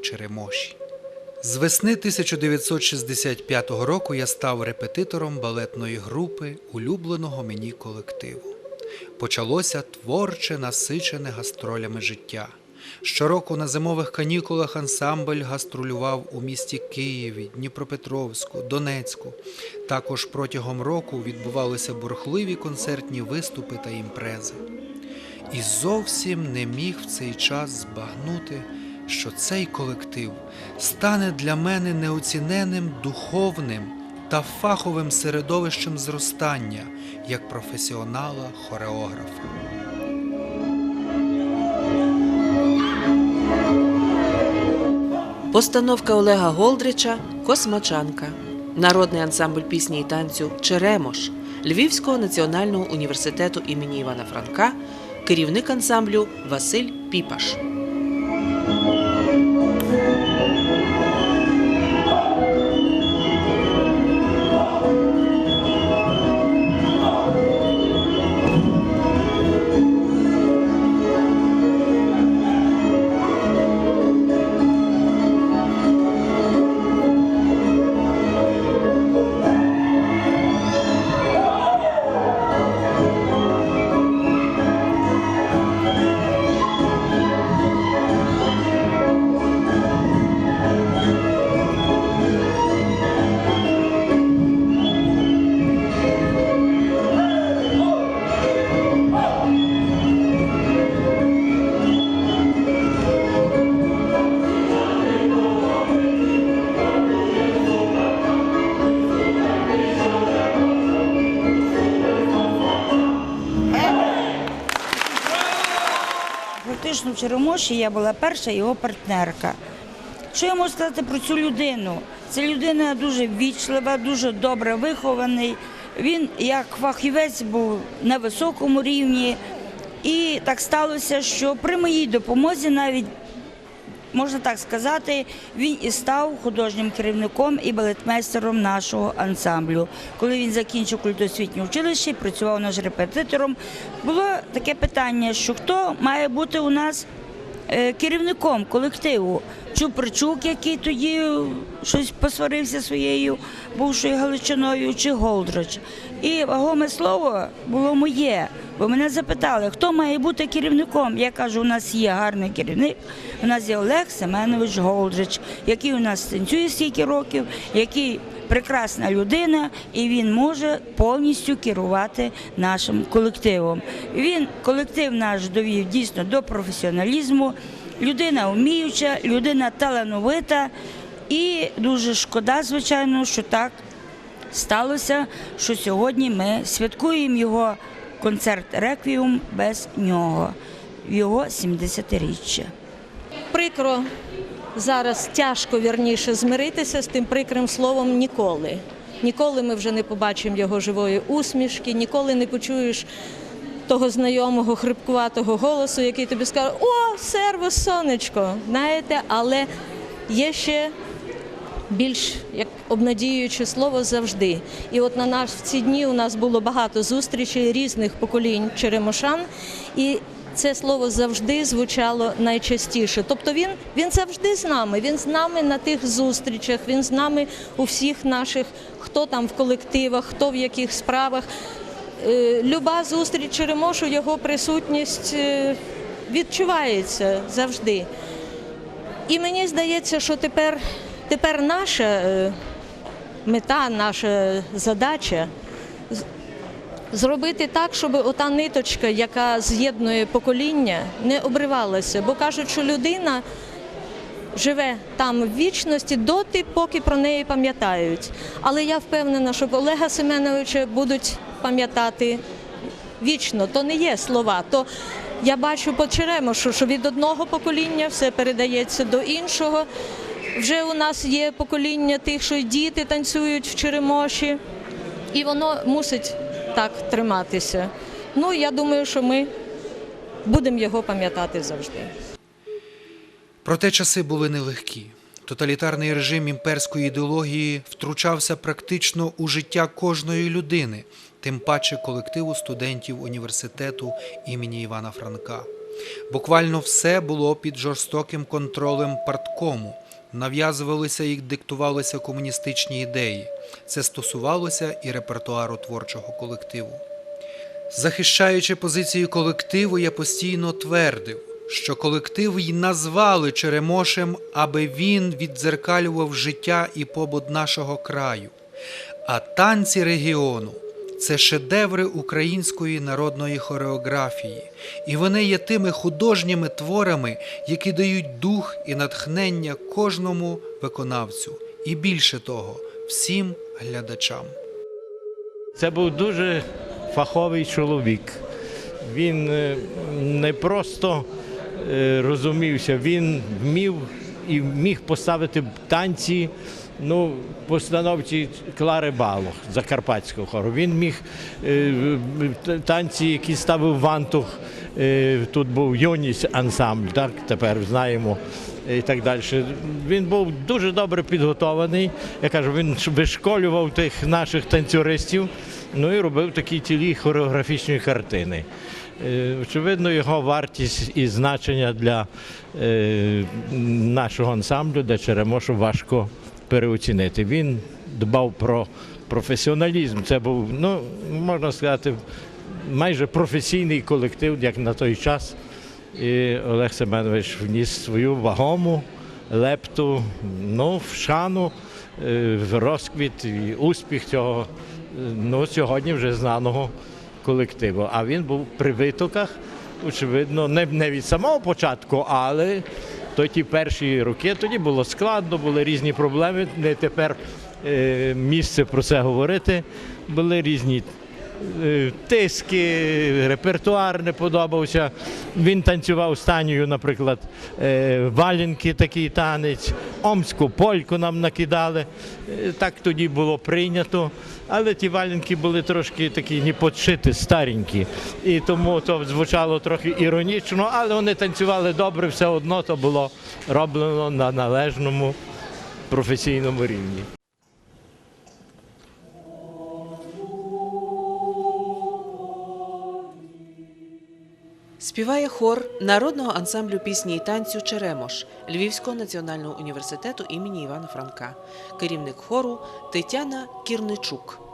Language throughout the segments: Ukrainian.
Черемоші. З весни 1965 року я став репетитором балетної групи улюбленого мені колективу. Почалося творче, насичене гастролями життя. Щороку на зимових канікулах ансамбль гастролював у місті Києві, Дніпропетровську, Донецьку. Також протягом року відбувалися бурхливі концертні виступи та імпрези. І зовсім не міг в цей час збагнути, що цей колектив стане для мене неоціненним духовним та фаховим середовищем зростання як професіонала-хореографа. Постановка Олега Голдрича Космачанка. Народний ансамбль пісні і танцю Черемош Львівського національного університету імені Івана Франка, керівник ансамблю Василь Піпаш. Фактично я була перша його партнерка. Що я можу сказати про цю людину? Це людина дуже ввічлива, дуже добре вихований. Він як фахівець був на високому рівні. І так сталося, що при моїй допомозі навіть можна так сказати, він і став художнім керівником і балетмейстером нашого ансамблю. Коли він закінчив культосвітнє училище працював наш репетитором, було таке питання, що хто має бути у нас керівником колективу. Чупричук, який тоді щось посварився своєю бувшою Галичиною, чи Голдрач. І вагоме слово було моє. Бо мене запитали, хто має бути керівником. Я кажу, у нас є гарний керівник. У нас є Олег Семенович Голдрич, який у нас танцює стільки років, який прекрасна людина, і він може повністю керувати нашим колективом. Він колектив наш довів дійсно до професіоналізму. Людина вміюча, людина талановита, і дуже шкода, звичайно, що так сталося, що сьогодні ми святкуємо його концерт Реквіум без нього, його 70-річчя. прикро зараз тяжко вірніше змиритися з тим прикрим словом ніколи. Ніколи ми вже не побачимо його живої усмішки, ніколи не почуєш того знайомого хрипкуватого голосу, який тобі скаже: О, сервус, сонечко! Знаєте, але є ще більш як обнадіююче слово завжди. І от на нас в ці дні у нас було багато зустрічей різних поколінь черемошан, і це слово завжди звучало найчастіше. Тобто він, він завжди з нами. Він з нами на тих зустрічах, він з нами у всіх наших, хто там в колективах, хто в яких справах. Е, Люба зустріч Черемошу, його присутність е, відчувається завжди. І мені здається, що тепер, тепер наша е, мета, наша задача зробити так, щоб ота ниточка, яка з'єднує покоління, не обривалася. Бо кажуть, що людина живе там в вічності доти, поки про неї пам'ятають. Але я впевнена, що Олега Семеновича будуть пам'ятати вічно. То не є слова. То я бачу по Черемошу, що від одного покоління все передається до іншого. Вже у нас є покоління тих, що діти танцюють в Черемоші, і воно мусить так триматися. Ну, я думаю, що ми будемо його пам'ятати завжди. Проте часи були нелегкі. Тоталітарний режим імперської ідеології втручався практично у життя кожної людини, тим паче колективу студентів університету імені Івана Франка. Буквально все було під жорстоким контролем парткому. Нав'язувалися і диктувалися комуністичні ідеї. Це стосувалося і репертуару творчого колективу. Захищаючи позицію колективу, я постійно твердив, що колектив й назвали Черемошем, аби він віддзеркалював життя і побут нашого краю. А танці регіону це шедеври української народної хореографії, і вони є тими художніми творами, які дають дух і натхнення кожному виконавцю, і більше того, всім глядачам. Це був дуже фаховий чоловік. Він е, не просто е, розумівся, він вмів і міг поставити танці ну, постановці Клари Балох Закарпатського хору. Він міг е, танці, які ставив Вантух. е, Тут був Йоніс ансамбль, так тепер знаємо і так далі. Він був дуже добре підготований. Я кажу, він вишколював тих наших танцюристів, ну і робив такі цілі хореографічні картини. Е, Очевидно, його вартість і значення для е, нашого ансамблю, для Черемошу, важко переоцінити. Він дбав про професіоналізм. Це був, ну, можна сказати, майже професійний колектив, як на той час. І Олег Семенович вніс свою вагому лепту ну, в шану, е, в розквіт і успіх цього ну, сьогодні вже знаного колективу. А він був при витоках, очевидно, не, не від самого початку, але то ті перші роки тоді було складно, були різні проблеми. Не тепер е, місце про це говорити. Були різні тиски, репертуар не подобався. Він танцював станію, наприклад, е, валінки такий танець, омську польку нам накидали. Е, Так тоді було прийнято. Але ті валінки були трошки такі не подшиті, старенькі. І тому то звучало трохи іронічно, але вони танцювали добре, все одно то було роблено на належному професійному рівні. Співає хор народного ансамблю пісні і танцю Черемош Львівського національного університету імені Івана Франка, керівник хору Тетяна Кірничук.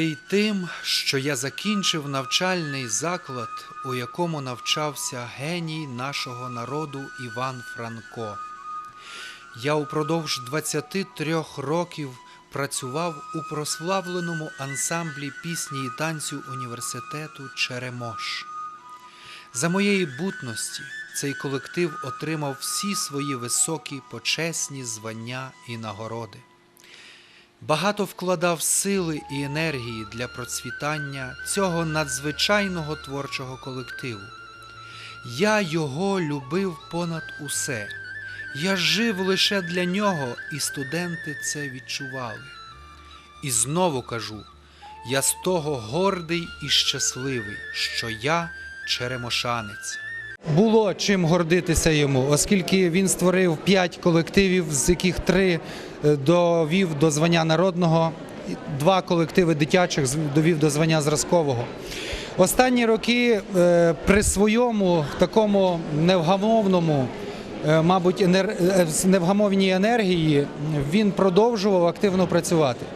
Гордий тим, що я закінчив навчальний заклад, у якому навчався геній нашого народу Іван Франко. Я упродовж 23 років працював у прославленому ансамблі пісні і танцю університету Черемош. За моєї бутності цей колектив отримав всі свої високі почесні звання і нагороди. Багато вкладав сили і енергії для процвітання цього надзвичайного творчого колективу. Я його любив понад усе. Я жив лише для нього, і студенти це відчували. І знову кажу: я з того гордий і щасливий, що я черемошанець. Було чим гордитися йому, оскільки він створив п'ять колективів, з яких три довів до звання народного, два колективи дитячих довів до звання зразкового. Останні роки е, при своєму такому невгамовному, е, мабуть, енер... е, невгамовній енергії він продовжував активно працювати.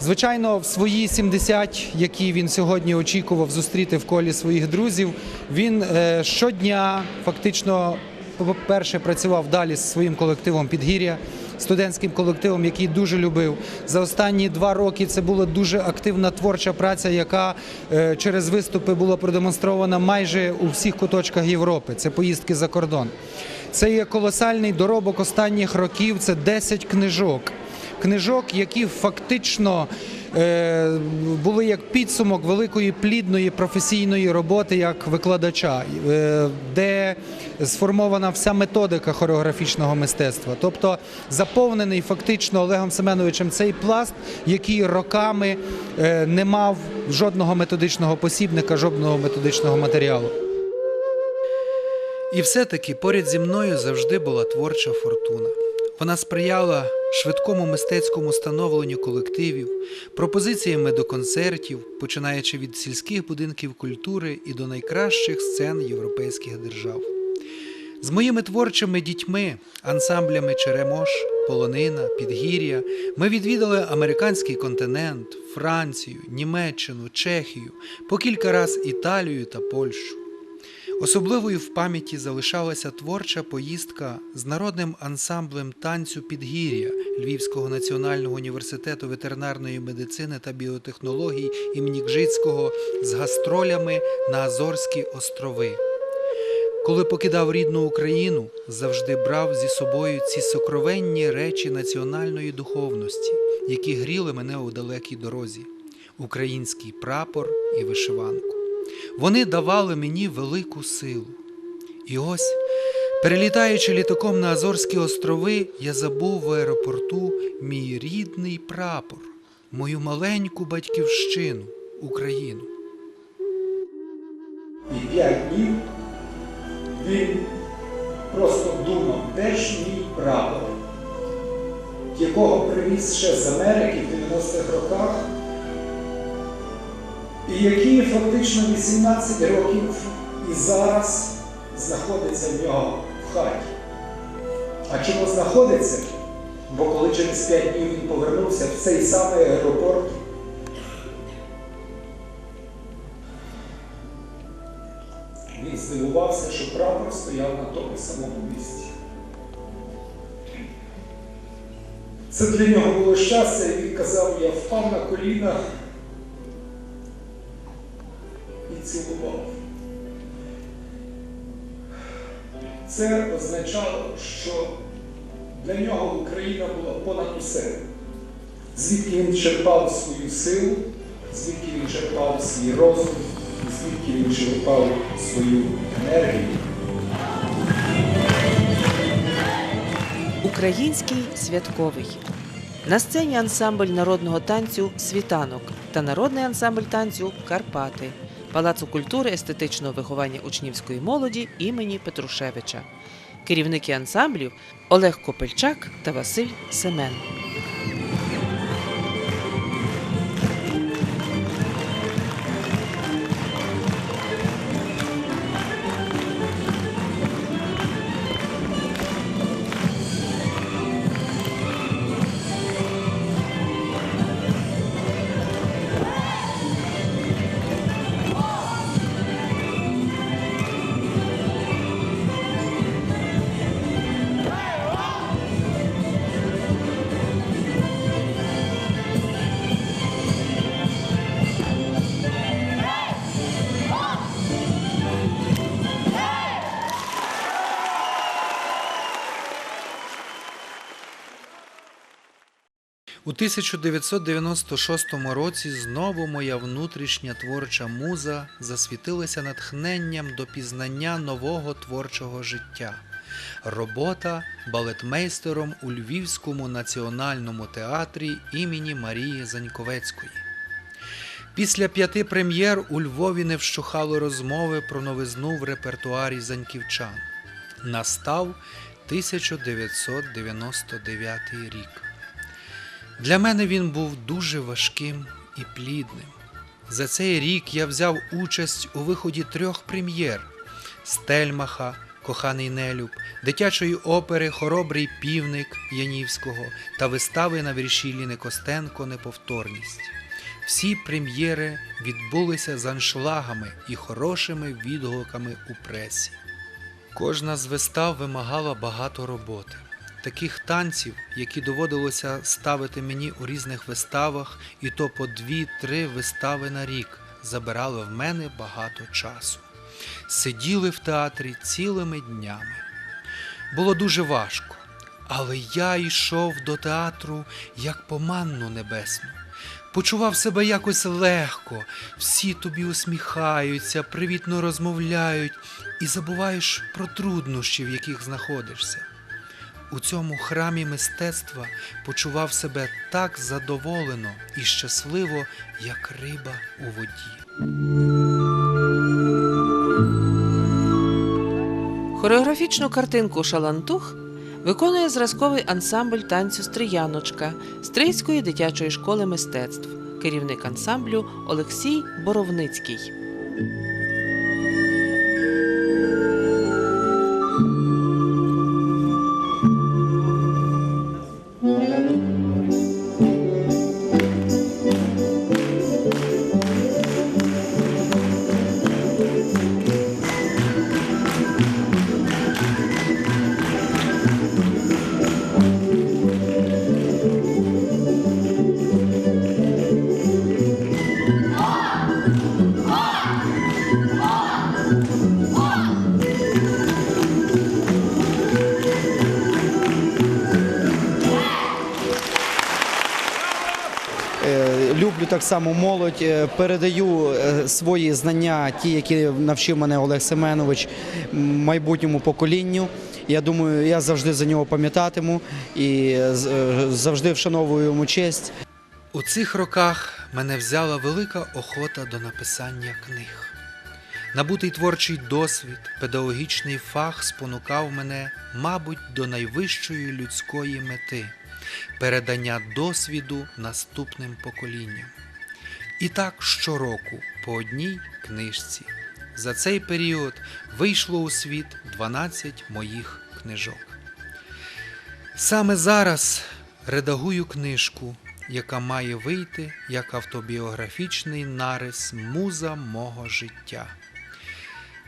Звичайно, в свої 70, які він сьогодні очікував зустріти в колі своїх друзів, він е, щодня фактично, по-перше, працював далі з своїм колективом Підгір'я, студентським колективом, який дуже любив. За останні два роки це була дуже активна творча праця, яка е, через виступи була продемонстрована майже у всіх куточках Європи. Це поїздки за кордон. Це є колосальний доробок останніх років. Це 10 книжок книжок, які фактично е, були як підсумок великої плідної професійної роботи як викладача, е, де сформована вся методика хореографічного мистецтва. Тобто заповнений фактично Олегом Семеновичем цей пласт, який роками е, не мав жодного методичного посібника, жодного методичного матеріалу. І все-таки поряд зі мною завжди була творча фортуна. Вона сприяла швидкому мистецькому становленню колективів, пропозиціями до концертів, починаючи від сільських будинків культури і до найкращих сцен європейських держав. З моїми творчими дітьми, ансамблями Черемош, Полонина, Підгір'я, ми відвідали американський континент, Францію, Німеччину, Чехію, по кілька раз Італію та Польщу. Особливою в пам'яті залишалася творча поїздка з народним ансамблем танцю Підгір'я Львівського національного університету ветеринарної медицини та біотехнологій імені Гжицького з гастролями на Азорські острови. Коли покидав рідну Україну, завжди брав зі собою ці сокровенні речі національної духовності, які гріли мене у далекій дорозі: український прапор і вишиванку. Вони давали мені велику силу. І ось, перелітаючи літаком на Азорські острови, я забув в аеропорту мій рідний прапор, мою маленьку батьківщину, Україну. І п'ять днів він просто думав, де ж мій прапор, якого привіз ще з Америки в 90-х роках, і який фактично 18 років і зараз знаходиться в нього в хаті. А чому знаходиться? Бо коли через 5 днів він повернувся в цей самий аеропорт, Він здивувався, що прапор стояв на тому самому місці. Це для нього було щастя, і він казав, я впав на коліна цілував. Це означало, що для нього Україна була понад усе. Звідки він черпав свою силу, звідки він черпав свій розум, звідки він черпав свою енергію. Український святковий. На сцені ансамбль народного танцю Світанок та народний ансамбль танцю Карпати Палацу культури естетичного виховання учнівської молоді імені Петрушевича. Керівники ансамблів Олег Копельчак та Василь Семен. 1996 році знову моя внутрішня творча муза засвітилася натхненням до пізнання нового творчого життя. Робота балетмейстером у Львівському національному театрі імені Марії Заньковецької. Після п'яти прем'єр у Львові не вщухали розмови про новизну в репертуарі заньківчан. Настав 1999 рік. Для мене він був дуже важким і плідним. За цей рік я взяв участь у виході трьох прем'єр: Стельмаха, Коханий Нелюб, дитячої опери Хоробрий півник Янівського та вистави на вірші Ліни Костенко Неповторність. Всі прем'єри відбулися з аншлагами і хорошими відгуками у пресі. Кожна з вистав вимагала багато роботи. Таких танців, які доводилося ставити мені у різних виставах, і то по дві-три вистави на рік, забирали в мене багато часу. Сиділи в театрі цілими днями. Було дуже важко, але я йшов до театру як по манну небесну. Почував себе якось легко, всі тобі усміхаються, привітно розмовляють і забуваєш про труднощі, в яких знаходишся. У цьому храмі мистецтва почував себе так задоволено і щасливо, як риба у воді. Хореографічну картинку Шалантух виконує зразковий ансамбль танцю Стріяночка Стрийської дитячої школи мистецтв, керівник ансамблю Олексій Боровницький. Так само молодь, е, передаю е, свої знання, ті, які навчив мене Олег Семенович, майбутньому поколінню. Я думаю, я завжди за нього пам'ятатиму і е, завжди вшановую йому честь. У цих роках мене взяла велика охота до написання книг. Набутий творчий досвід, педагогічний фах спонукав мене, мабуть, до найвищої людської мети передання досвіду наступним поколінням. І так щороку по одній книжці. За цей період вийшло у світ 12 моїх книжок. Саме зараз редагую книжку, яка має вийти як автобіографічний нарис муза мого життя.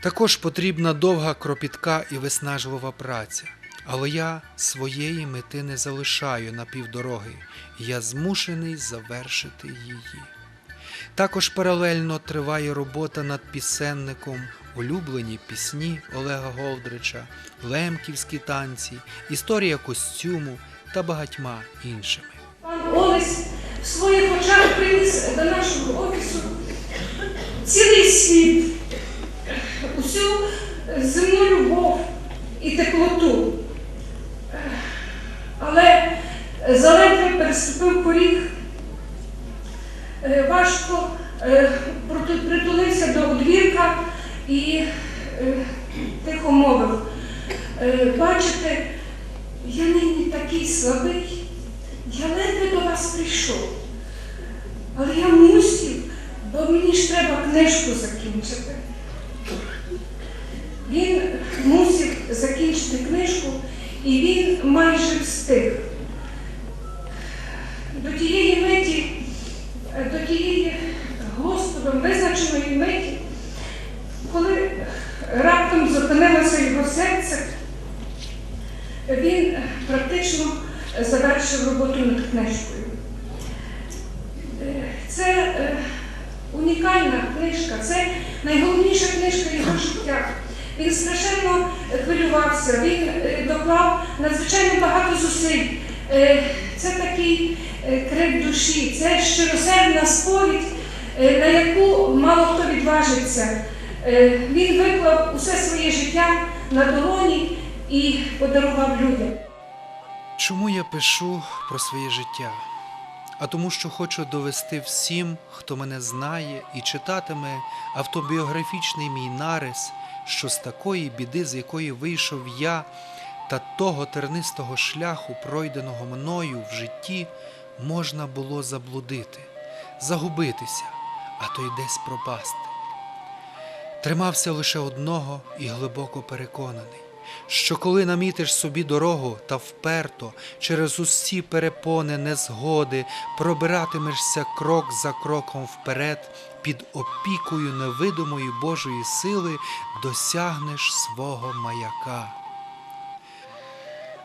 Також потрібна довга кропітка і виснажлива праця. Але я своєї мети не залишаю на півдороги, я змушений завершити її. Також паралельно триває робота над пісенником, улюблені пісні Олега Голдрича, лемківські танці, історія костюму та багатьма іншими. Пан Олесь в своїх очах приніс до нашого офісу цілий світ, усю земну любов і теплоту. Але заледве переступив поріг, важко е, притулився до одвірка і е, тихо мовив. «Е, Бачите, я нині такий слабий. Я ледве до вас прийшов, але я мусив, бо мені ж треба книжку закінчити. Він мусив закінчити книжку, і він майже встиг. До тієї е, тієї Господом визначеної миті, коли раптом зупинилося його серце, він практично завершив роботу над книжкою. Е, Це е, унікальна книжка, це найголовніша книжка його життя. Він страшенно хвилювався, він е, доклав надзвичайно багато зусиль це такий крик душі, це щиросердна сповідь, на яку мало хто відважиться. Е, Він виклав усе своє життя на долоні і подарував людям. Чому я пишу про своє життя? А тому, що хочу довести всім, хто мене знає і читатиме автобіографічний мій нарис, що з такої біди, з якої вийшов я, та того тернистого шляху, пройденого мною в житті, можна було заблудити, загубитися, а то й десь пропасти. Тримався лише одного і глибоко переконаний, що коли намітиш собі дорогу та вперто через усі перепони незгоди пробиратимешся крок за кроком вперед, під опікою невидимої Божої сили досягнеш свого маяка.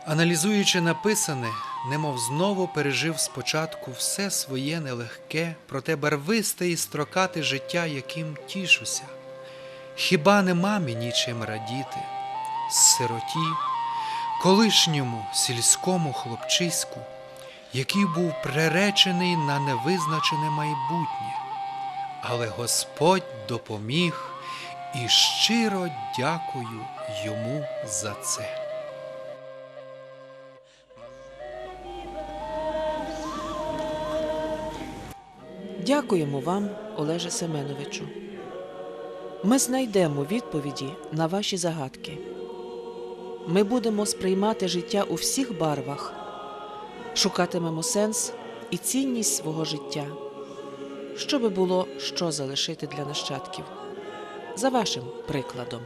Аналізуючи написане, немов знову пережив спочатку все своє нелегке, проте барвисте і строкате життя, яким тішуся. Хіба нема мені чим радіти, сироті, колишньому сільському хлопчиську, який був приречений на невизначене майбутнє, але Господь допоміг і щиро дякую йому за це. Дякуємо вам, Олеже Семеновичу. Ми знайдемо відповіді на ваші загадки. Ми будемо сприймати життя у всіх барвах, шукатимемо сенс і цінність свого життя, щоби було що залишити для нащадків. За вашим прикладом.